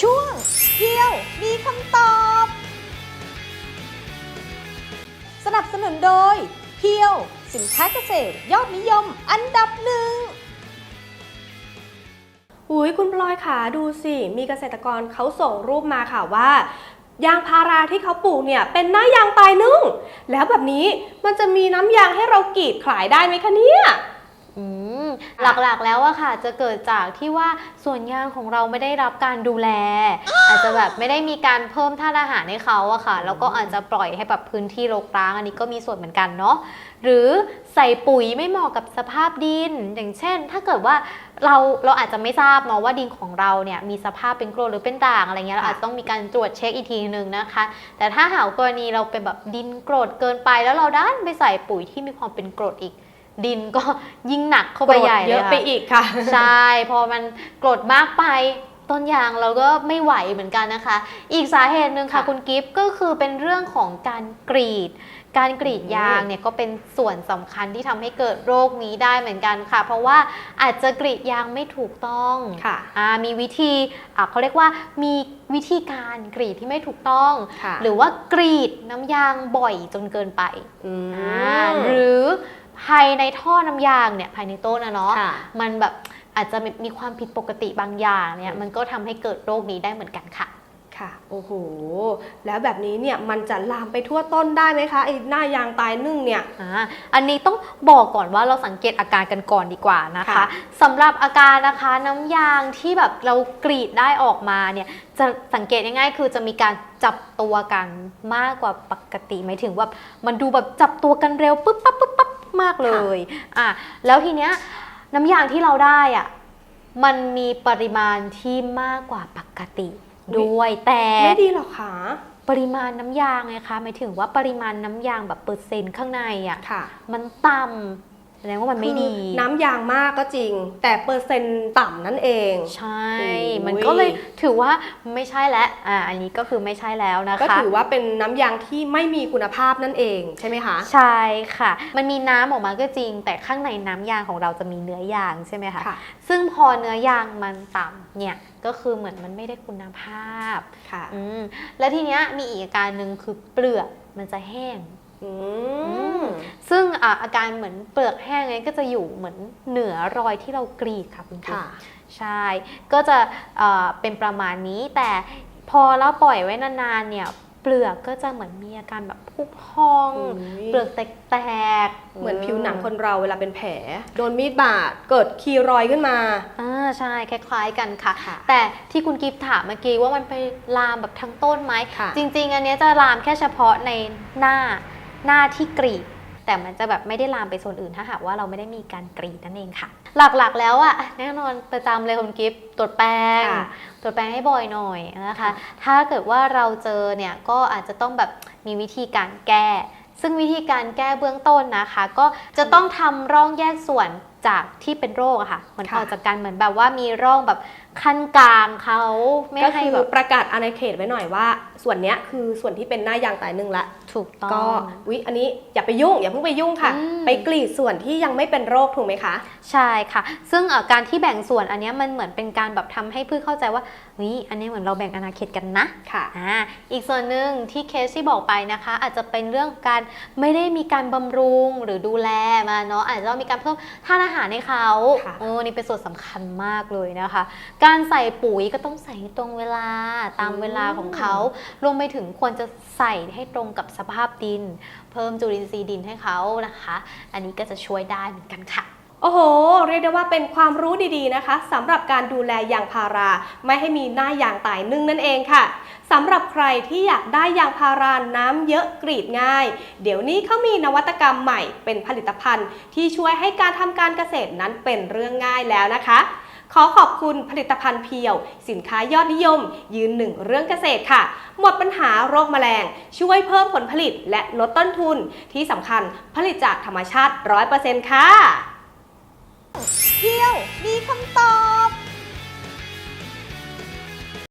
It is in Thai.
ช่วงเที่ยวมีคำตอบ สนับสนุนโดย เพียว สินค้าเกษตรยอดนิยมอันดับหนึ่งอุ้ยคุณพลอยขาดูสิ มีเกษตรกรเขาส่งรูปมาค่ะว่า ยางพาราที่เขาปลูกเนี่ย เป็นหน้ายางตายนึ่ง แล้วแบบนี้มันจะมีน้ำยางให้เรากรีดขายได้ไหมคะเนี่ย หลักๆแล้วอะค่ะ จะเกิดจากที่ว่าส่วนยางของเราไม่ได้รับการดูแล อาจจะแบบไม่ได้มีการเพิ่มธาตุอาหารให้เขาอะค่ะ แล้วก็อาจจะปล่อยให้แบบพื้นที่รกร้าง อันนี้ก็มีส่วนเหมือนกันเนาะหรือใส่ปุ๋ยไม่เหมาะกับสภาพดิน อย่างเช่น ถ้าเกิดว่าเราเราอาจจะไม่ทราบเนาะว่าดินของเราเนี่ยมีสภาพเป็นกรดหรือเป็นด่างอะไรเงี้ยเราอาจจะต้องมีการตรวจเช็คอีกทีนึงนะคะ แต่ถ้าหากกรณีเราเป็นแบบดินกรดเกินไปแล้วเราด้านไปใส่ปุ๋ยที่มีความเป็นกรดอีก ดินก็ยิ่งหนักเข้าไปใหญ่เยเลยอะค่ะไปอีกค่ะ ใช่ พอมันกรดมากไปต้นยางเราก็ไม่ไหวเหมือนกันนะคะ อีกสาเหตุหนึ่งค่ะค่ะคุณกิฟต์ก็คือเป็นเรื่องของการกรีด การกรีดยางเนี่ยก็เป็นส่วนสำคัญที่ทำให้เกิดโรคนี้ได้เหมือนกันค่ะ เพราะว่าอาจจะกรีดยางไม่ถูกต้องค่ะอ่ามีวิธีอ่าเขาเรียกว่ามีวิธีการกรีดที่ไม่ถูกต้องค่ะหรือว่ากรีดน้ำยางบ่อยจนเกินไปอืมอ่าหรือ ภายในท่อน้ำยางเนี่ยภายในต้นนะเนาะค่ะ มันแบบอาจจะมีมีความผิดปกติบางอย่างเนี่ยมันก็ทำให้เกิดโรคนี้ได้เหมือนกันค่ะ ค่ะ โอ้โห แล้วแบบนี้เนี่ยมันจะลามไปทั่วต้นได้ไหมคะไอ้หน้ายางตายนึ่งเนี่ย อ่าอันนี้ต้องบอกก่อนว่าเราสังเกตอาการกันก่อนดีกว่านะคะค่ะสำหรับอาการนะคะน้ำยางที่แบบเรากรีดได้ออกมาเนี่ยจะสังเกตง่ายๆ คือจะมีการจับตัวกันมากกว่าปกติหมายถึงว่ามันดูแบบจับตัวกันเร็วปุ๊บปั๊บปุ๊บปั๊บ มากเลยอะแล้วทีเนี้ยน้ำยางที่เราได้อะมันมีปริมาณที่มากกว่าปกติด้วยแต่ไม่ดีหรอกคะปริมาณน้ำยางไงคะหมายถึงว่าปริมาณน้ำยางแบบเปอร์เซ็นต์ข้างในอะค่ะมันต่ำ แสดงว่ามันไม่ดีคือน้ำยางมากก็จริง แต่เปอร์เซ็นต์ต่ำนั่นเอง ใช่โอ้ยมันก็เลยถือว่าไม่ใช่แล้วอ่าอันนี้ก็คือไม่ใช่แล้วนะคะ ก็ถือว่าเป็นน้ำยางที่ไม่มีคุณภาพนั่นเองใช่ไหมคะ ใช่ค่ะ มันมีน้ำออกมาก็จริง แต่ข้างในน้ำยางของเราจะมีเนื้อยางใช่ไหมคะค่ะซึ่งพอเนื้อยางมันต่ำเนี่ยก็คือเหมือนมันไม่ได้คุณภาพค่ะอืมแล้วทีเนี้ยมีอีกอาการหนึ่งคือเปลือกมันจะแห้งอืม ซึ่งอะอาการเหมือนเปลือกแห้งเนี้ก็จะอยู่เหมือนเหนือรอยที่เรากรีดค่ะคุณกิ๊ฟค่ะใช่ก็จะเอ่อเป็นประมาณนี้แต่พอเราปล่อยไว้นานๆเนี่ยเปลือกก็จะเหมือนมีอาการแบบพุพอง เปลือกแตกๆเหมือนผิวหนังคนเราเวลาเป็นแผล โดนมีดบาดเกิดคีรอยขึ้นมาอ่าใช่คล้ายๆกันค่ะค่ะแต่ที่คุณกิฟถามเมื่อกี้ว่ามันไปลามแบบทั้งต้นไหมค่ะจริง ๆ อันเนี้ยจะลามแค่เฉพาะในหน้าหน้าที่กรีด แต่มันจะแบบไม่ได้ลามไปส่วนอื่น ถ้าหากว่าเราไม่ได้มีการกรีดนั่นเองค่ะ หลักๆแล้วอะแน่นอนประจำเลยคุณกิฟตรวจแป้งค่ะตรวจแป้งให้บ่อยหน่อยนะคะค่ะถ้าเกิดว่าเราเจอเนี่ยก็อาจจะต้องแบบมีวิธีการแก้ ซึ่งวิธีการแก้เบื้องต้นนะคะ ก็จะต้องทำร่องแยกส่วนจากที่เป็นโรคอะค่ะเหมือนค่ะออกจากกันเหมือนแบบว่ามีร่องแบบ ขั้นกลางเขาไม่ก็ให้คือแบบประกาศอาณาเขตไว้หน่อยว่า ส่วนเนี้ยคือส่วนที่เป็นหน้ายางตายนึ่งละถูกต้องก็วิอันนี้อย่าไปยุ่ง อย่าเพิ่งไปยุ่งค่ะอืมไปกรีดส่วนที่ยังไม่เป็นโรคถูกไหมคะ ใช่ค่ะ ซึ่งเอ่อการที่แบ่งส่วนอันเนี้ยมันเหมือนเป็นการแบบทำให้พืชเข้าใจว่าเฮ้ยอันนี้เหมือนเราแบ่งอาณาเขตกันนะค่ะอ่าอีกส่วนหนึ่งที่เคสที่บอกไปนะคะ อาจจะเป็นเรื่องการไม่ได้มีการบำรุงหรือดูแลมาเนาะอาจจะต้องมีการเพิ่มธาตุอาหารให้เขาค่ะโอ้นี่เป็นส่วนสำคัญมากเลยนะคะการใส่ปุ๋ยก็ต้องใส่ตรงเวลาตามเวลาของเขา รวมไปถึงควรจะใส่ให้ตรงกับสภาพดิน เพิ่มจุลินทรีย์ดินให้เขานะคะ อันนี้ก็จะช่วยได้เหมือนกันค่ะโอ้โห เรียกได้ว่าเป็นความรู้ดีๆนะคะสำหรับการดูแลยางพารา ไม่ให้มีหน้ายางตายนึ่งนั่นเองค่ะสำหรับใครที่อยากได้ยางพาราน้ำเยอะกรีดง่าย เดี๋ยวนี้เขามีนวัตกรรมใหม่เป็นผลิตภัณฑ์ ที่ช่วยให้การทำการเกษตรนั้นเป็นเรื่องง่ายแล้วนะคะ ขอขอบคุณผลิตภัณฑ์เพียว สินค้ายอดนิยม ยืนหนึ่งเรื่องเกษตรค่ะ หมดปัญหาโรคแมลง ช่วยเพิ่มผลผลิตและลดต้นทุน ที่สำคัญผลิตจากธรรมชาติ 100%ค่ะ เพียวมีคำตอบ